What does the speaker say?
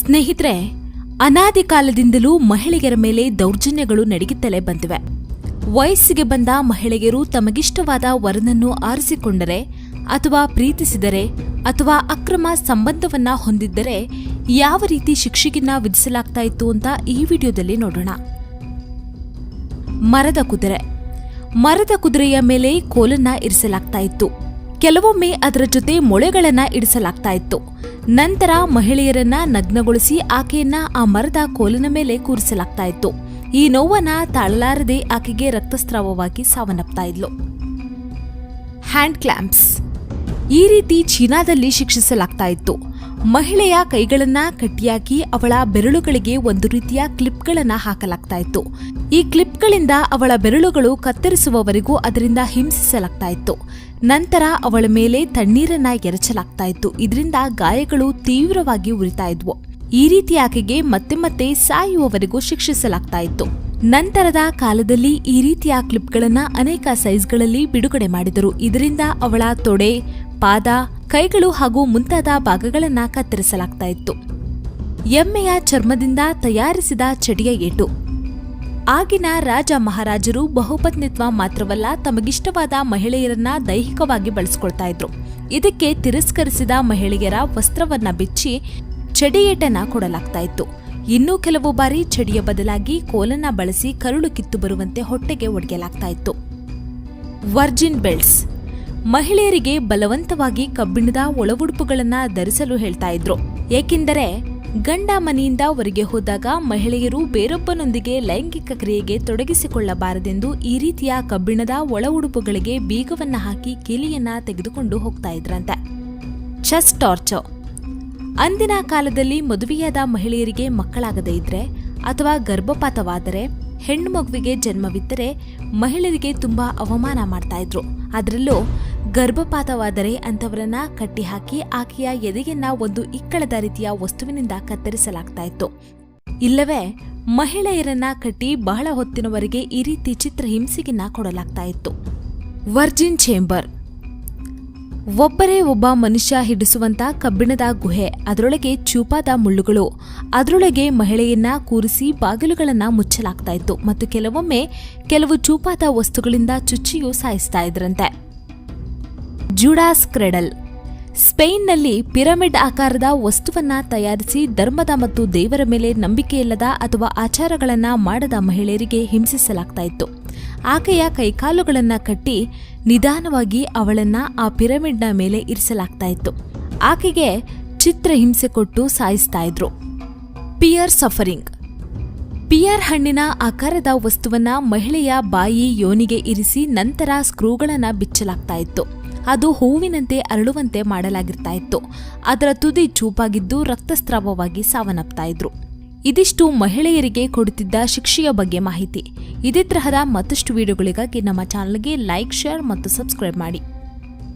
ಸ್ನೇಹಿತರೆ, ಅನಾದಿ ಕಾಲದಿಂದಲೂ ಮಹಿಳೆಯರ ಮೇಲೆ ದೌರ್ಜನ್ಯಗಳು ನಡೆಯುತ್ತಲೇ ಬಂದಿವೆ. ವಯಸ್ಸಿಗೆ ಬಂದ ಮಹಿಳೆಯರು ತಮಗಿಷ್ಟವಾದ ವರನನ್ನು ಆರಿಸಿಕೊಂಡರೆ ಅಥವಾ ಪ್ರೀತಿಸಿದರೆ ಅಥವಾ ಅಕ್ರಮ ಸಂಬಂಧವನ್ನ ಹೊಂದಿದ್ದರೆ ಯಾವ ರೀತಿ ಶಿಕ್ಷೆಗಿನ್ನ ವಿಧಿಸಲಾಗ್ತಾ ಇತ್ತು ಅಂತ ಈ ವಿಡಿಯೋದಲ್ಲಿ ನೋಡೋಣ. ಮರದ ಕುದುರೆ. ಮರದ ಕುದುರೆಯ ಮೇಲೆ ಕೋಲನ್ನ ಇರಿಸಲಾಗ್ತಾ ಇತ್ತು. ಕೆಲವೊಮ್ಮೆ ಅದರ ಜೊತೆ ಮೊಳೆಗಳನ್ನ ಇಡಿಸಲಾಗ್ತಾ ಇತ್ತು. ನಂತರ ಮಹಿಳೆಯರನ್ನ ನಗ್ನಗೊಳಿಸಿ ಆಕೆಯನ್ನ ಆ ಮರದ ಕೋಲಿನ ಮೇಲೆ ಕೂರಿಸಲಾಗ್ತಾ ಇತ್ತು ಈ ನೋವನ್ನ ತಾಳಲಾರದೆ ಆಕೆಗೆ ರಕ್ತಸ್ರಾವವಾಗಿ ಸಾವನ್ನಪ್ತಾ ಇದ್ಲು. ಹ್ಯಾಂಡ್ ಕ್ಲಾಂಪ್ಸ್ ಈ ರೀತಿ ಚೀನಾದಲ್ಲಿ ಶಿಕ್ಷಿಸಲಾಗ್ತಾ ಇತ್ತು ಮಹಿಳೆಯ ಕೈಗಳನ್ನ ಕಟ್ಟಿಯಾಗಿ ಅವಳ ಬೆರಳುಗಳಿಗೆ ಒಂದು ರೀತಿಯ ಕ್ಲಿಪ್ಗಳನ್ನ ಹಾಕಲಾಗ್ತಾ ಇತ್ತು ಈ ಕ್ಲಿಪ್ಗಳಿಂದ ಅವಳ ಬೆರಳುಗಳು ಕತ್ತರಿಸುವವರೆಗೂ ಅದರಿಂದ ಹಿಂಸಿಸಲಾಗ್ತಾ ಇತ್ತು ನಂತರ ಅವಳ ಮೇಲೆ ತಣ್ಣೀರನ್ನ ಎರಚಲಾಗ್ತಾ ಇತ್ತು. ಇದರಿಂದ ಗಾಯಗಳು ತೀವ್ರವಾಗಿ ಉರಿತಾ ಇದ್ವು. ಈ ರೀತಿ ಆಕೆಗೆ ಮತ್ತೆ ಮತ್ತೆ ಸಾಯುವವರೆಗೂ ಶಿಕ್ಷಿಸಲಾಗ್ತಾ ಇತ್ತು. ನಂತರದ ಕಾಲದಲ್ಲಿ ಈ ರೀತಿಯ ಕ್ಲಿಪ್ಗಳನ್ನ ಅನೇಕ ಸೈಜ್ಗಳಲ್ಲಿ ಬಿಡುಗಡೆ ಮಾಡಿದರು. ಇದರಿಂದ ಅವಳ ತೊಡೆ, ಪಾದ, ಕೈಗಳು ಹಾಗೂ ಮುಂತಾದ ಭಾಗಗಳನ್ನ ಕತ್ತರಿಸಲಾಗ್ತಾ ಇತ್ತು. ಎಮ್ಮೆಯ ಚರ್ಮದಿಂದ ತಯಾರಿಸಿದ ಚಡಿಯ ಏಟು. ಆಗಿನ ರಾಜ ಮಹಾರಾಜರು ಬಹುಪತ್ನಿತ್ವ ಮಾತ್ರವಲ್ಲ ತಮಗಿಷ್ಟವಾದ ಮಹಿಳೆಯರನ್ನ ದೈಹಿಕವಾಗಿ ಬಳಸ್ಕೊಳ್ತಾ ಇದ್ರು. ಇದಕ್ಕೆ ತಿರಸ್ಕರಿಸಿದ ಮಹಿಳೆಯರ ವಸ್ತ್ರವನ್ನ ಬಿಚ್ಚಿ ಚಡಿಯೇಟನ ಕೊಡಲಾಗ್ತಾ ಇತ್ತು. ಇನ್ನೂ ಕೆಲವು ಬಾರಿ ಚಡಿಯ ಬದಲಾಗಿ ಕೋಲನ್ನ ಬಳಸಿ ಕರುಳು ಕಿತ್ತು ಬರುವಂತೆ ಹೊಟ್ಟೆಗೆ ಒಡೆಯಲಾಗ್ತಾ ಇತ್ತು. Virgin belts. ಮಹಿಳೆಯರಿಗೆ ಬಲವಂತವಾಗಿ ಕಬ್ಬಿಣದ ಒಳವುಡುಪುಗಳನ್ನ ಧರಿಸಲು ಹೇಳ್ತಾ ಇದ್ರು. ಏಕೆಂದರೆ ಗಂಡ ಮನೆಯಿಂದ ಹೊರಗೆ ಹೋದಾಗ ಮಹಿಳೆಯರು ಬೇರೊಬ್ಬನೊಂದಿಗೆ ಲೈಂಗಿಕ ಕ್ರಿಯೆಗೆ ತೊಡಗಿಸಿಕೊಳ್ಳಬಾರದೆಂದು ಈ ರೀತಿಯ ಕಬ್ಬಿಣದ ಒಳ ಉಡುಪುಗಳಿಗೆ ಬೀಗವನ್ನು ಹಾಕಿ ಕೀಲಿಯನ್ನ ತೆಗೆದುಕೊಂಡು ಹೋಗ್ತಾ ಇದ್ರಂತೆ. ಚೆಸ್ ಟಾರ್ಚರ್ ಅಂದಿನ ಕಾಲದಲ್ಲಿ ಮದುವೆಯಾದ ಮಹಿಳೆಯರಿಗೆ ಮಕ್ಕಳಾಗದೇ ಇದ್ರೆ ಅಥವಾ ಗರ್ಭಪಾತವಾದರೆ ಹೆಣ್ಣು ಮಗುವಿಗೆ ಜನ್ಮವಿದ್ದರೆ ಮಹಿಳೆಯರಿಗೆ ತುಂಬಾ ಅವಮಾನ ಮಾಡ್ತಾ ಇದ್ರು. ಅದರಲ್ಲೂ ಗರ್ಭಪಾತವಾದರೆ ಅಂಥವರನ್ನ ಕಟ್ಟಿಹಾಕಿ ಆಕೆಯ ಎದೆಯನ್ನ ಒಂದು ಇಕ್ಕಳದ ರೀತಿಯ ವಸ್ತುವಿನಿಂದ ಕತ್ತರಿಸಲಾಗ್ತಾ ಇತ್ತು. ಇಲ್ಲವೇ, ಮಹಿಳೆಯರನ್ನ ಕಟ್ಟಿ ಬಹಳ ಹೊತ್ತಿನವರೆಗೆ ಈ ರೀತಿ ಚಿತ್ರಹಿಂಸೆಯನ್ನ ಕೊಡಲಾಗ್ತಾ ಇತ್ತು. Virgin chamber. ಒಬ್ಬರೇ ಒಬ್ಬ ಮನುಷ್ಯ ಹಿಡಿಸುವಂತ ಕಬ್ಬಿಣದ ಗುಹೆ, ಅದರೊಳಗೆ ಚೂಪಾದ ಮುಳ್ಳುಗಳು, ಅದರೊಳಗೆ ಮಹಿಳೆಯನ್ನ ಕೂರಿಸಿ ಬಾಗಿಲುಗಳನ್ನ ಮುಚ್ಚಲಾಗ್ತಾ ಇತ್ತು ಮತ್ತು ಕೆಲವೊಮ್ಮೆ ಕೆಲವು ಚೂಪಾದ ವಸ್ತುಗಳಿಂದ ಚುಚ್ಚಿಯೂ ಸಾಯಿಸ್ತಾ ಇದ್ರಂತೆ. Judas cradle. ಸ್ಪೇನ್ನಲ್ಲಿ ಪಿರಮಿಡ್ ಆಕಾರದ ವಸ್ತುವನ್ನ ತಯಾರಿಸಿ ಧರ್ಮದ ಮತ್ತು ದೇವರ ಮೇಲೆ ನಂಬಿಕೆಯಿಲ್ಲದ ಅಥವಾ ಆಚಾರಗಳನ್ನು ಮಾಡದ ಮಹಿಳೆಯರಿಗೆ ಹಿಂಸಿಸಲಾಗ್ತಾ ಇತ್ತು. ಆಕೆಯ ಕೈಕಾಲುಗಳನ್ನು ಕಟ್ಟಿ ನಿಧಾನವಾಗಿ ಅವಳನ್ನ ಆ ಪಿರಮಿಡ್ನ ಮೇಲೆ ಇರಿಸಲಾಗ್ತಾ ಇತ್ತು. ಆಕೆಗೆ ಚಿತ್ರ ಹಿಂಸೆ ಕೊಟ್ಟು ಸಾಯಿಸ್ತಾ ಇದ್ರು. Pear suffering. ಪಿಯರ್ ಹಣ್ಣಿನ ಆಕಾರದ ವಸ್ತುವನ್ನ ಮಹಿಳೆಯ ಬಾಯಿ ಯೋನಿಗೆ ಇರಿಸಿ ನಂತರ ಸ್ಕ್ರೂಗಳನ್ನು ಬಿಚ್ಚಲಾಗ್ತಾ ಇತ್ತು. ಅದು ಹೂವಿನಂತೆ ಅರಳುವಂತೆ ಮಾಡಲಾಗಿರ್ತಾ ಇತ್ತು ಅದರ ತುದಿ ಚೂಪಾಗಿದ್ದು ರಕ್ತಸ್ರಾವವಾಗಿ ಸಾವನ್ನಪ್ತಾ ಇದ್ರು ಇದಿಷ್ಟು ಮಹಿಳೆಯರಿಗೆ ಕೊಡುತ್ತಿದ್ದ ಶಿಕ್ಷೆಯ ಬಗ್ಗೆ ಮಾಹಿತಿ. ಇದೇ ತರಹದ ಮತ್ತಷ್ಟು ವಿಡಿಯೋಗಳಿಗಾಗಿ ನಮ್ಮ ಚಾನಲ್ಗೆ ಲೈಕ್, ಶೇರ್ ಮತ್ತು ಸಬ್ಸ್ಕ್ರೈಬ್ ಮಾಡಿ.